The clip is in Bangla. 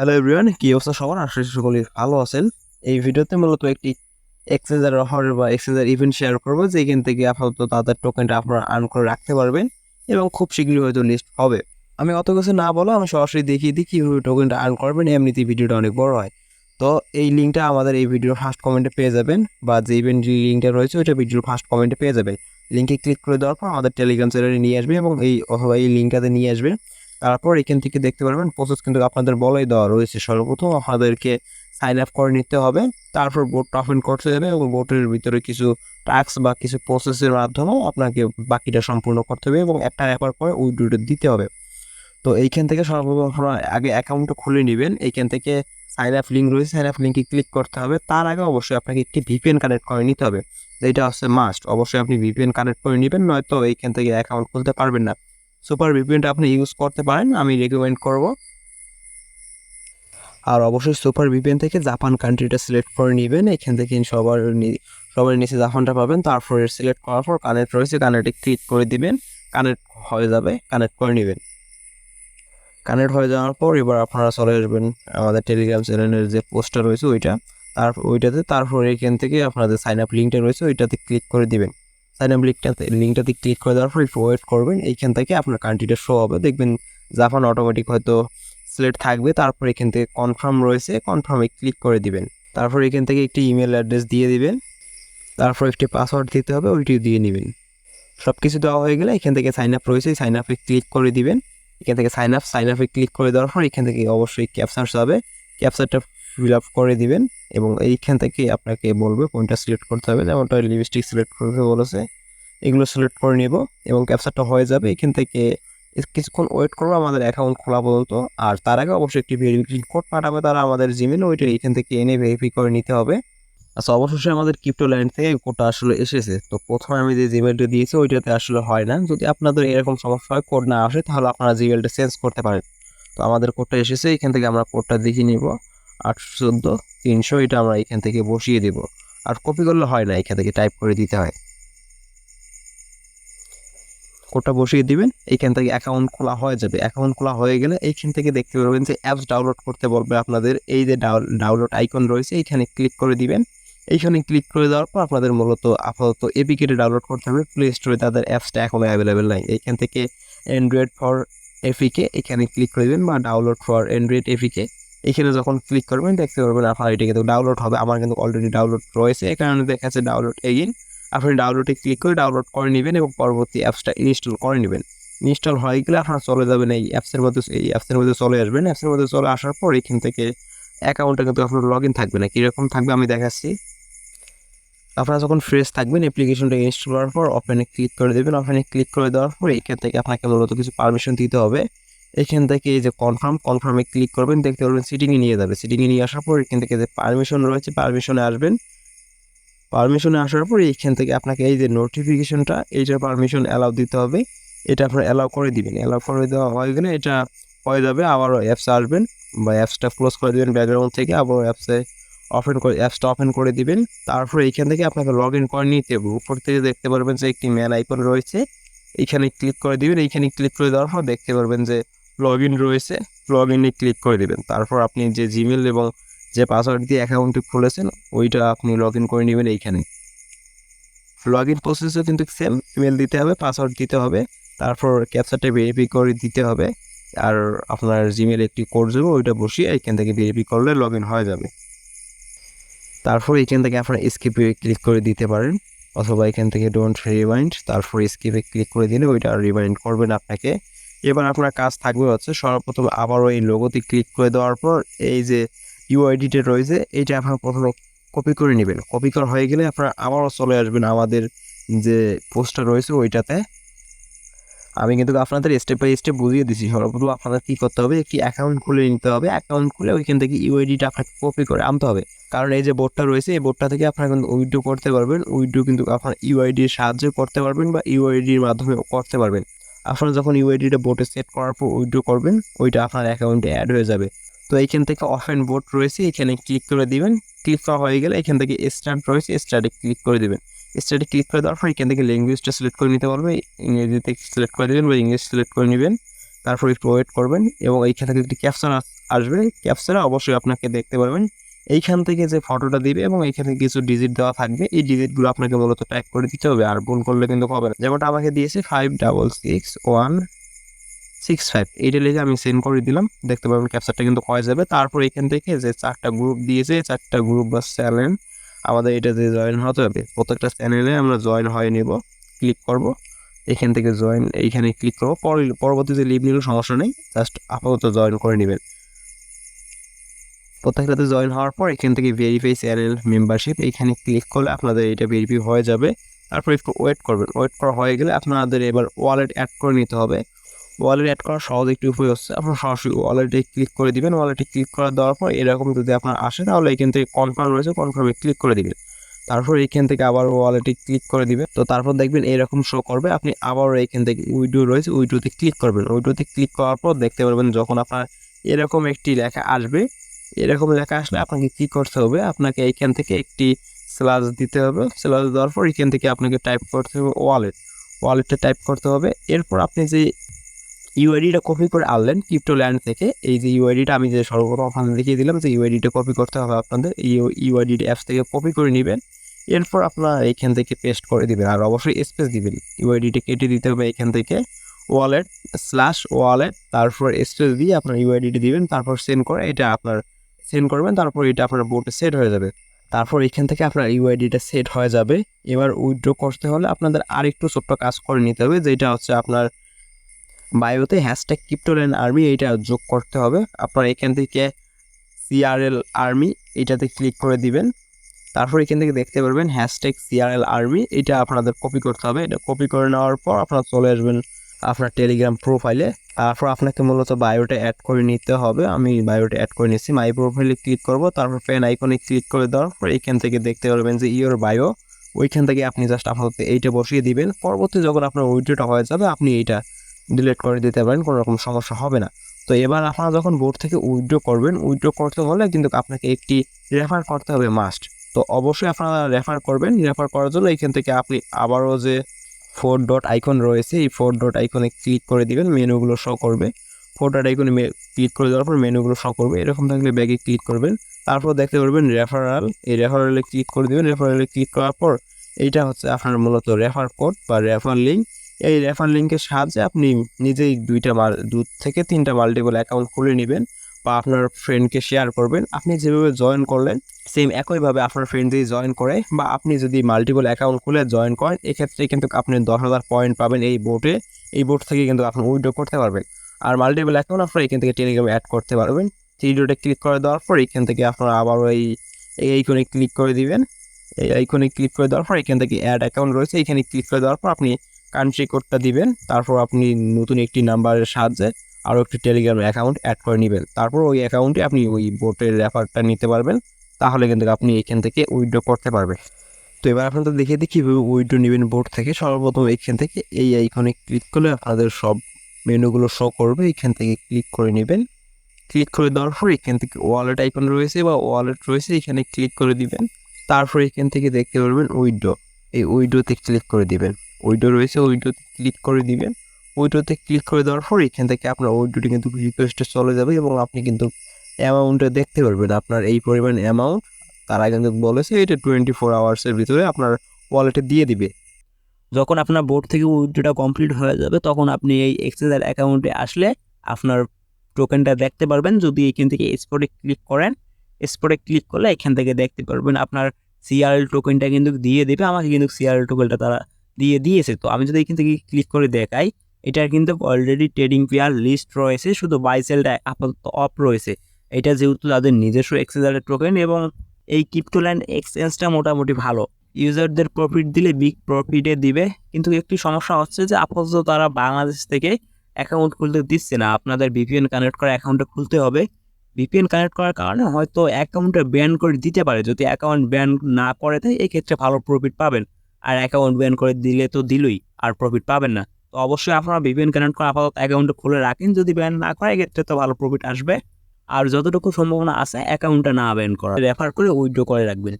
হ্যালো এভরিওয়ান কি অবস্থা সবার? আশা করি সকলেই ভালো আছেন। এই ভিডিওতে মূলত একটি এক্সচেঞ্জার অফার বা এক্সচেঞ্জার ইভেন্ট শেয়ার করব, যেখান থেকে আপাতত তাদের টোকেনটা আপনারা আর্ন করে রাখতে পারবেন এবং খুব শীঘ্রই হয়তো লিস্ট হবে। আমি অত কিছু না বলো আমি সরাসরি দেখিয়ে দিই কীভাবে টোকেনটা আর্ন করবেন, এমনিতেই ভিডিওটা অনেক বড় হয়। তো এই লিঙ্কটা আমাদের এই ভিডিওর ফার্স্ট কমেন্টে পেয়ে যাবেন বা যে ইভেন্ট যে লিঙ্কটা রয়েছে ওইটা ভিডিওর ফার্স্ট কমেন্টে পেয়ে যাবেন। লিঙ্কে ক্লিক করে দেওয়ার পর আমাদের টেলিগ্রাম চ্যানেলে নিয়ে আসবে এবং এই অথবা এই লিঙ্কটাতে নিয়ে আসবে তারপর এখান থেকে দেখতে পারবেন প্রসেস কিন্তু আপনাদের বলাই দেওয়া রয়েছে। সর্বপ্রথম আপনাদেরকে সাইন আপ করে নিতে হবে, তারপর বোর্ডটা ওপেন করতে হবে এবং বোর্ডের ভিতরে কিছু টাস্ক বা কিছু প্রসেসের মাধ্যমে আপনাকে বাকিটা সম্পূর্ণ করতে হবে এবং একটা অ্যাপার করে উইড্রোটা দিতে হবে। তো এইখান থেকে সর্বপ্রথম আপনারা আগে অ্যাকাউন্টটা খুলে নেবেন, এইখান থেকে সাইন আপ লিঙ্ক রয়েছে সাইন আপ লিঙ্কে ক্লিক করতে হবে। তার আগে অবশ্যই আপনাকে একটি ভিপিএন কানেক্ট করে নিতে হবে, যেটা হচ্ছে মাস্ট অবশ্যই আপনি ভিপিএন কানেক্ট করে নেবেন, নয়তো এইখান থেকে অ্যাকাউন্ট খুলতে পারবেন না। সুপার ভিপিএনটা আপনি ইউজ করতে পারেন, আমি রেকমেন্ড করব। আর অবশ্যই সুপার ভিপিএন থেকে জাপান কান্ট্রিটা সিলেক্ট করে নেবেন, এখান থেকে সবার সবার নিচে জাপানটা পাবেন, তারপরে সিলেক্ট করার পর কানেক্ট রয়েছে কানেক্টে ক্লিক করে দিবেন কানেক্ট হয়ে যাবে কানেক্ট করে নেবেন। কানেক্ট হয়ে যাওয়ার পর এবার আপনারা চলে আসবেন, আমাদের টেলিগ্রাম চ্যানেলের যে পোস্টটা রয়েছে ওইটা, তার, ওইটাতে, তারপর এখান থেকে আপনাদের সাইন আপ লিঙ্কটা রয়েছে, ওইটাতে ক্লিক করে দিবেন। আপ লিঙ্কটাতে লিঙ্কটাতে ক্লিক করে দেওয়ার পর একটু ওয়েট করবেন। এইখান থেকে আপনার কান্ট্রিটা শো হবে। দেখবেন জাপান অটোমেটিক হয়তো সিলেক্ট থাকবে। তারপর এখান থেকে কনফার্ম রয়েছে। কনফার্মে ক্লিক করে দিবেন। তারপর এখান থেকে একটি ইমেল অ্যাড্রেস দিয়ে দিবেন। তারপর একটি পাসওয়ার্ড দিতে হবে ওইটি দিয়ে নেবেন। সব কিছু দেওয়া হয়ে গেলে এখান থেকে সাইন আপ রয়েছে। সাইন আপে ক্লিক করে দিবেন। এখান থেকে সাইন আপ সাইন আপে ক্লিক করে দেওয়ার পর এখান থেকে অবশ্যই ক্যাপচার যাবে ক্যাপচারটা ফিল আপ করে দিবেন এবং এইখান থেকে আপনাকে বলবে কোনটা সিলেক্ট করতে হবে। যেমনটা লিপস্টিক সিলেক্ট করতে বলেছে, এগুলো সিলেক্ট করে নেব এবং ক্যাপচারটা হয়ে যাবে। এখান থেকে কিছুক্ষণ ওয়েট করব আমাদের অ্যাকাউন্ট খোলা পর্যন্ত। আর তার আগে অবশ্যই একটি ভেরিফিকেশন কোড পাঠাবে তারা আমাদের জিমেল ওইটা এখান থেকে এনে ভেরিফাই করে নিতে হবে। আচ্ছা অবশেষে আমাদের ক্রিপ্টো ল্যান্ড থেকে কোডটা আসলে এসেছে। তো প্রথমে আমি যে জিমেলটা দিয়েছি, ওইটাতে আসলে হয় না। যদি আপনাদের এরকম সমস্যা হয় কোড না আসে, তাহলে আপনারা জিমেলটা চেঞ্জ করতে পারেন। তো আমাদের কোডটা এসেছে, এখান থেকে আমরা কোডটা দেখে নিব। আটশো চোদ্দ তিনশো এটা আমরা এখান থেকে বসিয়ে দিব। আর কপি করলে হয় না, এখান থেকে টাইপ করে দিতে হয়। কোডটা বসিয়ে দিবেন এইখান থেকে অ্যাকাউন্ট খোলা হয়ে যাবে। অ্যাকাউন্ট খোলা হয়ে গেলে এইখান থেকে দেখতে পারবেন যে অ্যাপস ডাউনলোড করতে বলবে আপনাদের। এই যে ডাউনলোড আইকন রয়েছে এইখানে ক্লিক করে দিবেন। এইখানে ক্লিক করে দেওয়ার পর আপনাদের মূলত, আপাতত এপিকেটে ডাউনলোড করতে হবে। প্লে স্টোরে তাদের অ্যাপসটা এখনও অ্যাভেলেবেল নাই। এইখান থেকে অ্যান্ড্রয়েড ফর এপিকে এখানে ক্লিক করে দেবেন বা ডাউনলোড ফর অ্যান্ড্রয়েড এপিকে এখানে যখন ক্লিক করবেন, দেখতে পারবেন আপনার এটা কিন্তু ডাউনলোড হবে। আমার কিন্তু অলরেডি ডাউনলোড রয়েছে। এই কারণে দেখাচ্ছে ডাউনলোড এগিন আপনি ডাউনলোডে ক্লিক করে ডাউনলোড করে নেবেন এবং পরবর্তী অ্যাপসটা ইনস্টল করে নেবেন। ইনস্টল হয়ে গেলে আপনারা চলে যাবেন এই অ্যাপসের মধ্যে, এই অ্যাপসের মধ্যে চলে আসবেন। অ্যাপসের মধ্যে চলে আসার পর এখান থেকে অ্যাকাউন্টটা কিন্তু আপনার লগ ইন থাকবে না। কীরকম থাকবে আমি দেখাচ্ছি। আপনারা যখন ফ্রেশ থাকবেন অ্যাপ্লিকেশনটা ইনস্টল করার পর ওপেনে ক্লিক করে দেবেন। ওপেনে ক্লিক করে দেওয়ার পর এখান থেকে আপনাকে মূলত কিছু পারমিশন দিতে হবে। এখান থেকে এই যে কনফার্ম কনফার্মে ক্লিক করবেন, দেখতে পারবেন সিটিংয়ে নিয়ে যাবে। সিটিংয়ে নিয়ে আসার পর এখান থেকে যে পারমিশন রয়েছে পারমিশনে আসবেন। পারমিশনে আসার পর এইখান থেকে আপনাকে এই যে নোটিফিকেশনটা এইটার পারমিশন অ্যালাউ দিতে হবে। এটা আপনার অ্যালাউ করে দিবেন। অ্যালাউ করে দেওয়া হয়ে গেলে এটা হয়ে যাবে, আবারও অ্যাপসে আসবেন বা অ্যাপসটা ক্লোজ করে দেবেন ব্যাকগ্রাউন্ড থেকে আবার অ্যাপসে ওপেন করে অ্যাপসটা ওপেন করে দিবেন। তারপরে এইখান থেকে আপনাকে লগ ইন করে নিতে হবে। উপর থেকে দেখতে পারবেন যে একটি ম্যান আইকন রয়েছে। এইখানে ক্লিক করে দিবেন। এইখানে ক্লিক করে দেওয়ার পর দেখতে পারবেন যে লগ ইন রয়েছে লগ ইনে ক্লিক করে দেবেন। তারপর আপনি যে জিমেল এবং যে পাসওয়ার্ড দিয়ে অ্যাকাউন্টটি খুলেছেন, ওইটা আপনি লগ ইন করে নেবেন এইখানে। লগ ইন প্রসেসও কিন্তু সেম ইমেল দিতে হবে পাসওয়ার্ড দিতে হবে, তারপর ক্যাপচারটা ভেরিফাই করে দিতে হবে, আর আপনার জিমেল একটি কোড দেবো, ওইটা বসিয়ে এখান থেকে ভেরিফাই করলে লগ ইন হয়ে যাবে। তারপর এখান থেকে আপনার স্কিপে ক্লিক করে দিতে পারেন, অথবা এখান থেকে ডোন্ট রিমাইন্ড তারপর স্কিপে ক্লিক করে দিলে ওইটা রিমাইন্ড করবেন আপনাকে। এবার আপনার কাজ থাকবে হচ্ছে সর্বপ্রথম আবারও এই লোগোতে ক্লিক করে দেওয়ার পর এই যে ইউআইডিটা রয়েছে এইটা আপনার প্রথমে কপি করে নেবেন। কপি করা হয়ে গেলে আপনারা আবারও চলে আসবেন আমাদের যে পোস্টটা রয়েছে ওইটাতে। আমি কিন্তু আপনাদের স্টেপ বাই স্টেপ বুঝিয়ে দিচ্ছি সর্বপ্রথম আপনাদের কী করতে হবে, একটি অ্যাকাউন্ট খুলে নিতে হবে। অ্যাকাউন্ট খুলে ওইখান থেকে ইউআইডিটা আপনাকে কপি করে আনতে হবে। কারণ এই যে বোর্ডটা রয়েছে, এই বোর্ডটা থেকে আপনারা কিন্তু উইড্রো করতে পারবেন। উইড্রো কিন্তু আপনার ইউআইডির সাহায্যে করতে পারবেন বা ইউআইডির মাধ্যমে করতে পারবেন। আপনারা যখন ইউআইডিটা বোর্ডে সেট করার পর উইড্রো করবেন, ওইটা আপনার অ্যাকাউন্টে অ্যাড হয়ে যাবে। তো এইখান থেকে অফ অ্যান্ড বোর্ড রয়েছে, এখানে ক্লিক করে দিবেন। ক্লিক করা হয়ে গেলে এখান থেকে স্টার্ট রয়েছে স্টার্টে ক্লিক করে দিবেন। স্টার্টে ক্লিক করে দেওয়ার পর এখান থেকে ল্যাঙ্গুয়েজটা সিলেক্ট করে নিতে পারবে। ইংরেজিতে সিলেক্ট করে দেবেন বা ইংলিশ সিলেক্ট করে নেবেন। তারপর একটু ওয়েট করবেন এবং এইখান থেকে একটি ক্যাপচার আসবে ক্যাপচারে অবশ্যই আপনাকে দেখতে পারবেন। এইখান থেকে যে ফটোটা দিবে এবং এইখানে কিছু ডিজিট দেওয়া থাকবে, এই ডিজিটগুলো আপনাকে মূলত টাইপ করে দিতে হবে। আর ভুল করলে কিন্তু হবে না। যেমনটা আমাকে দিয়েছে five double six one six five এইটা লিখে আমি সেন্ড করে দিলাম। দেখতে পাবেন ক্যাপচারটা কিন্তু হয়ে যাবে। তারপর এখান থেকে যে চারটা গ্রুপ দিয়েছে চারটা গ্রুপ বা চ্যানেল আমাদের এটাতে জয়েন হতে হবে। প্রত্যেকটা চ্যানেলে আমরা জয়েন হয়ে নেব। ক্লিক করব। এখান থেকে জয়েন এইখানে ক্লিক করব। পরে- পরবর্তীতে লিভ নিলেও সমস্যা নেই। জাস্ট আপাতত জয়েন করে নেবেন। প্রত্যেকটাতে জয়েন হওয়ার পর এখান থেকে ভেরিফাই চ্যানেল মেম্বারশিপ এইখানে ক্লিক করলে আপনাদের এটা ভেরিফাই হয়ে যাবে। তারপর একটু ওয়েট করবেন। ওয়েট করা হয়ে গেলে আপনাদের এবার ওয়ালেট অ্যাড করে নিতে হবে। ওয়ালেট অ্যাড করার সহজ একটি উপায় হচ্ছে আপনার সরাসরি ওয়ালেটে ক্লিক করে দিবেন। ওয়ালেটে ক্লিক করে দেওয়ার পর এরকম যদি আপনার আসে, তাহলে এখান থেকে কনফার্ম রয়েছে কনফার্মে ক্লিক করে দিবেন। তারপর এইখান থেকে আবার ওয়ালেটে ক্লিক করে দিবেন। তো তারপর দেখবেন এরকম শো করবে। আপনি আবারও এইখান থেকে উইডো রয়েছে উইডোতে ক্লিক করবেন। উইডোতে ক্লিক করার পর দেখতে পারবেন যখন আপনার এরকম একটি লেখা আসবে এরকম লেখা আসলে আপনাকে কি করতে হবে? আপনাকে এইখান থেকে একটি স্ল্যাশ দিতে হবে। স্ল্যাশ দেওয়ার পর এখান থেকে আপনাকে টাইপ করতে হবে ওয়ালেট ওয়ালেটটা টাইপ করতে হবে। এরপর আপনি যে ইউআইডিটা কপি করে আনলেন ক্রিপ্টো ল্যান্ড থেকে, এই যে ইউআইডিটা আমি যে সর্বপ্রথম আপনাদের দেখিয়ে দিলাম যে ইউআইডিটা কপি করতে হবে আপনাদের। এই ইউআইডি অ্যাপস থেকে কপি করে নেবেন। এরপর আপনারা এইখান থেকে পেস্ট করে দিবেন। আর অবশ্যই স্পেস দিবেন। ইউআইডিটা কেটে দিতে হবে এখান থেকে। ওয়ালেট স্ল্যাশ ওয়ালেট তারপর স্পেস দিয়ে আপনার ইউআইডিটি দিবেন। তারপর সেন্ড করে এটা আপনার সেন্ড করবেন, তারপর এটা আপনার বোর্ডে সেট হয়ে যাবে। তারপর এখান থেকে আপনার ইউআইডিটা সেট হয়ে যাবে। এবার উইথড্র করতে হলে আপনাদের আরেকটু ছোট্ট কাজ করে নিতে হবে, যেটা হচ্ছে আপনার বায়োতে হ্যাশট্যাগ ক্রিপ্টোলেন আর্মি এইটা যোগ করতে হবে। আপনার এখান থেকে সিআরএল আর্মি এটাতে ক্লিক করে দিবেন। তারপর এখান থেকে দেখতে পারবেন হ্যাশট্যাগ সিআরএল আর্মি এটা আপনাদের কপি করতে হবে। এটা কপি করে নেওয়ার পর আপনারা চলে আসবেন আপনার টেলিগ্রাম প্রোফাইলে তারপর আপনাকে মূলত বায়োটা অ্যাড করে নিতে হবে। আমি বায়োটা অ্যাড করে নিচ্ছি মাই প্রোফাইলে ক্লিক করব। তারপর পেন আইকনে ক্লিক করে দেওয়ার পর এখান থেকে দেখতে পারবেন যে ইওর বায়ো ওইখান থেকে আপনি জাস্ট আপাতত এইটা বসিয়ে দিবেন। পরবর্তী যখন আপনার উইড্রোটা হয়ে যাবে, আপনি এইটা ডিলিট করে দিতে পারেন। কোনো রকম সমস্যা হবে না। তো এবার আপনারা যখন বোর্ড থেকে উইড্রো করবেন উইড্রো করতে হলে কিন্তু আপনাকে একটি রেফার করতে হবে মাস্ট তো অবশ্যই আপনারা রেফার করবেন। রেফার করার জন্য এখান থেকে আপনি আবারও যে ফোর ডট আইকন রয়েছে, এই ফোর ডট আইকনে ক্লিক করে দিবেন, মেনুগুলো শো করবে। ফোর ডট আইকনে ক্লিক করে দেওয়ার পর মেনুগুলো শো করবে, এরকম থাকলে ব্যাগে ক্লিক করবেন। তারপর দেখতে পারবেন রেফারাল এই রেফারালে ক্লিক করে দিবেন রেফারালে ক্লিক করার পর এইটা হচ্ছে আপনার মূলত রেফার কোড বা রেফার লিঙ্ক এই রেফার লিঙ্কের সাহায্যে আপনি নিজেই দুইটা দু থেকে তিনটা মাল্টিপল অ্যাকাউন্ট খুলে নেবেন। বা আপনার ফ্রেন্ডকে শেয়ার করবেন, আপনি যেভাবে জয়েন করলেন সেম একইভাবে আপনার ফ্রেন্ড যদি জয়েন করে বা আপনি যদি মাল্টিপল অ্যাকাউন্ট খুলে জয়েন করেন, এক্ষেত্রে কিন্তু আপনি দশ হাজার পয়েন্ট পাবেন এই বোর্ডে এই বোর্ড থেকে কিন্তু আপনি উইড্রো করতে পারবেন। আর মাল্টিপল অ্যাকাউন্ট আপনারা এখান থেকে টেলিগ্রামে অ্যাড করতে পারবেন। ভিডিওটা ক্লিক করে দেওয়ার পর এখান থেকে আপনারা আবারও এই এই আইকনে ক্লিক করে দিবেন। এই আইকনে ক্লিক করে দেওয়ার পর এখান থেকে অ্যাড অ্যাকাউন্ট রয়েছে। এখানে ক্লিক করে দেওয়ার পর আপনি কান্ট্রি কোডটা দিবেন। তারপর আপনি নতুন একটি নাম্বারের সাহায্যে আরও একটি টেলিগ্রাম অ্যাকাউন্ট অ্যাড করে নেবেন। তারপর ওই অ্যাকাউন্টে আপনি ওই বোটের রেফারটা নিতে পারবেন, তাহলে কিন্তু আপনি এখান থেকে উইথড্র করতে পারবেন। তো এবার আপনাদের দেখিয়ে দিই কীভাবে উইথড্র নেবেন বোর্ড থেকে। সর্বপ্রথম এখান থেকে এই আইকনে ক্লিক করলে আপনাদের সব মেনুগুলো শো করবে। এখান থেকে ক্লিক করে নেবেন। ক্লিক করে দেওয়ার পর এখান থেকে ওয়ালেট আইকন রয়েছে বা ওয়ালেট রয়েছে, এখানে ক্লিক করে দিবেন। তারপর এখান থেকে দেখতে পারবেন উইডো এই উইডোতে ক্লিক করে দিবেন। উইডো রয়েছে উইডোতে ক্লিক করে দিবেন। উইডোতে ক্লিক করে দেওয়ার পর এখান থেকে আপনার উইডোটি কিন্তু রিকোয়েস্টে চলে যাবে এবং আপনি কিন্তু অ্যামাউন্টটা দেখতে পারবেন। আপনার এই পরিমাণ অ্যামাউন্ট তারা কিন্তু বলেছে এটা টোয়েন্টি ফোর আওয়ার্সের ভিতরে আপনার ওয়ালেটে দিয়ে দিবে। যখন আপনার বোর্ড থেকে উইথড্রটা কমপ্লিট হয়ে যাবে, তখন আপনি এই এক্সেসের অ্যাকাউন্টে আসলে আপনার টোকেনটা দেখতে পারবেন। যদি এখান থেকে স্পটে ক্লিক করেন স্পটে ক্লিক করলে এখান থেকে দেখতে পারবেন আপনার সিআরএল টোকেনটা কিন্তু দিয়ে দেবে। আমাকে কিন্তু সিআরএল টোকেনটা তারা দিয়ে দিয়েছে। তো আমি যদি এখান থেকে ক্লিক করে দেখাই এটার কিন্তু অলরেডি ট্রেডিং পেয়ার লিস্ট রয়েছে, শুধু বাইসেলটা আপাতত অফ রয়েছে। এটা যেহেতু তাদের নিজস্ব এক্সেসের টোকেন এবং এই ক্রিপ্টোল্যান্ড এক্সচেঞ্জটা মোটামুটি ভালো। ইউজারদের প্রফিট দিলে বিগ প্রফিটে দিবে, কিন্তু একটি সমস্যা হচ্ছে যে আপাতত তারা বাংলাদেশ থেকে অ্যাকাউন্ট খুলতে দিচ্ছে না। আপনাদের ভিপিএন কানেক্ট করা অ্যাকাউন্টে খুলতে হবে। ভিপিএন কানেক্ট করার কারণে হয়তো অ্যাকাউন্টে ব্যান করে দিতে পারে। যদি অ্যাকাউন্ট ব্যান না করে দেয়, এক্ষেত্রে ভালো প্রফিট পাবেন। আর অ্যাকাউন্ট ব্যান করে দিলে তো দিলই, আর প্রফিট পাবেন না। তো অবশ্যই আপনারা ভিপিএন কানেক্ট করে আপাতত অ্যাকাউন্টে খুলে রাখেন। যদি ব্যান না করে, এক্ষেত্রে তো ভালো প্রফিট আসবে। আর যতটুকু সম্ভাবনা আছে অ্যাকাউন্টটা না ব্যান করা। রেফার করে উইথড্র করে রাখবেন।